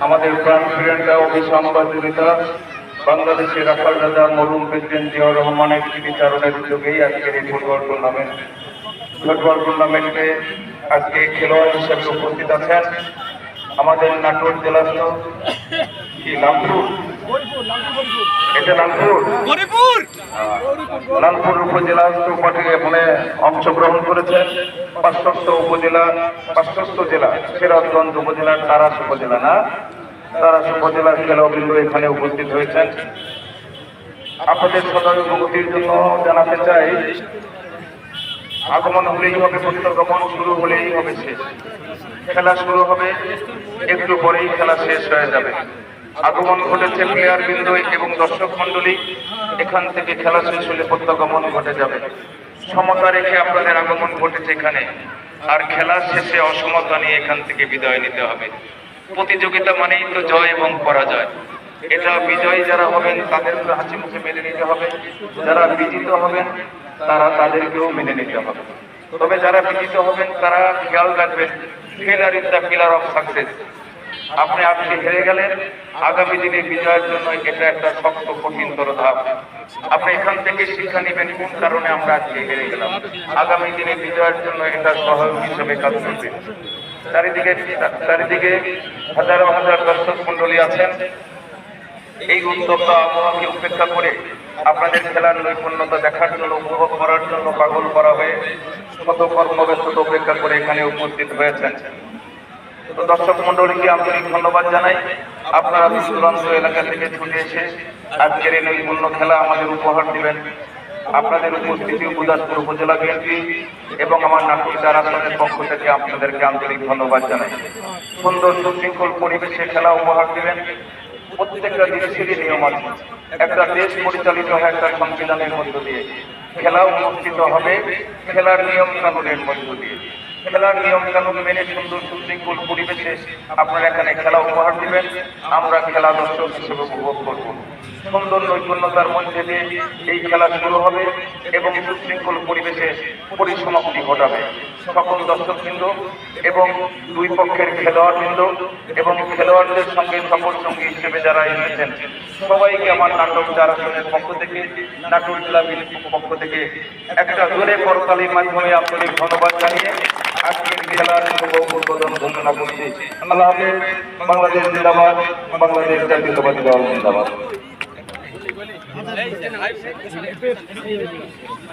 আমাদের প্রাণ ফ্রেন্ডরা অভিসম্পাদিতা বাংলাদেশের রাখাল রাজা মরুম প্রেসিডেন্ট জিয়াউর রহমানের স্মৃতিচারণের উদ্যোগেই আজকের এই ফুটবল টুর্নামেন্ট। ফুটবল টুর্নামেন্টে আজকে খেলোয়াড় হিসেবে উপস্থিত আছেন আমাদের নাটোর জেলার কি লালপুর এটা গরিপুর লালপুর উপজেলা পার্টি মানে অংশগ্রহণ করেছেন। পাঁচশস্ত উপজেলা পাঁচশস্ত জেলা, সিরাজগঞ্জ উপজেলার তারাস উপজেলা না? তারাস উপজেলার খেলোয়াড়বৃন্দ এখানে উপস্থিত হয়েছেন। আপনাদের সদস্যভূতির জন্য জানাতে চাই, আগমন হলেই হবে, প্রত্যাগমন শুরু হলেই হবে শেষ। খেলা শুরু হবে, একটু পরেই খেলা শেষ হয়ে যাবে। আগমন ঘটেছে প্লেয়ার বৃন্দ এবং দর্শক মন্ডলী এখান থেকে খেলা শেষ হলে প্রত্যাগমন ঘটে যাবে। সমতা রেখে আপনাদের আগমন ঘটেছে এখানে। আর খেলা শেষে অসমতা নিয়ে এখান থেকে বিদায় নিতে হবে। প্রতিযোগিতা মানেই তো জয় এবং পরাজয়। এটা বিজয়ী যারা হবেন, তাদেরকে হাসি মুখে মেনে নিতে হবে। যারা বিজিত হবেন, তারা তাদেরকেও মেনে নিতে হবে। তবে যারা বিজিত হবেন, তারা খেয়াল রাখবেন failure is the pillar of success আপনি আজকে হেরে গেলেন। আগামী দিনে বিজয়ের জন্য এটা একটা শক্ত কঠিনতর ধাপ আপনি এখান থেকে শিক্ষা নেবেন কোন কারণে আমরা আজকে হেরে গেলাম। আগামী দিনে বিজয়ের জন্য এটা সহায়ক হিসেবে কাজ করবে। চারিদিকে চারিদিকে হাজারো হাজার দর্শক মন্ডলী আছেন। এই উত্তপ্ত আবহাওয়াকে উপেক্ষা করে আপনাদের খেলার নৈপুণ্যতা দেখার জন্য, উপভোগ করার জন্য পাগল করা হয়ে শত কর্মব্যস্ততা উপেক্ষা করে এখানে উপস্থিত হয়েছেন। দর্শক মন্ডলীকে আন্তরিক ধন্যবাদ জানাই। আপনারা দূর দূরান্ত এলাকা থেকে ছুটে এসে আজকের এই নৈপুণ্য খেলা আমাদের উপহার দিবেন। আপনাদের উপস্থিতি উদাসপুর উপজেলা বিএনপি এবং আমার নাটক আসনের পক্ষ থেকে আপনাদেরকে আন্তরিক ধন্যবাদ জানাই। সুন্দর সুশৃঙ্খল পরিবেশে খেলা উপহার দিবেন। প্রত্যেকটা দেশেরই নিয়ম আছে। একটা দেশ পরিচালিত হয় একটা সংবিধানের মধ্য দিয়ে। খেলা অনুষ্ঠিত হবে খেলার নিয়ম কানুনের মধ্য দিয়ে। খেলার নিয়ম কানুন মেনে সুন্দর সুশৃঙ্খল পরিবেশে আপনারা এখানে খেলা উপহার দিবেন। আমরা খেলা দর্শক হিসেবে উপভোগ করব। সুন্দর নৈপুণ্যতার মধ্যে দিয়ে এই খেলা শুরু হবে এবং সুশৃঙ্খল পরিবেশে পরিসমাপ্তি ঘটাবে। সকল দর্শকবৃন্দ এবং দুই পক্ষের খেলোয়াড়বৃন্দ এবং খেলোয়াড়দের সঙ্গে সকল সঙ্গী হিসেবে যারা এসেছেন, সবাইকে আমার নাটক আসনের পক্ষ থেকে নাটক জেলা পক্ষ থেকে একটা জোরে করতালির মাধ্যমে আপনাদের ধন্যবাদ জানিয়ে আজকের খেলার উদ্বোধন ঘোষণা করছি। আল্লাহ হাফেজ বাংলাদেশ জিন্দাবাদ বাংলাদেশ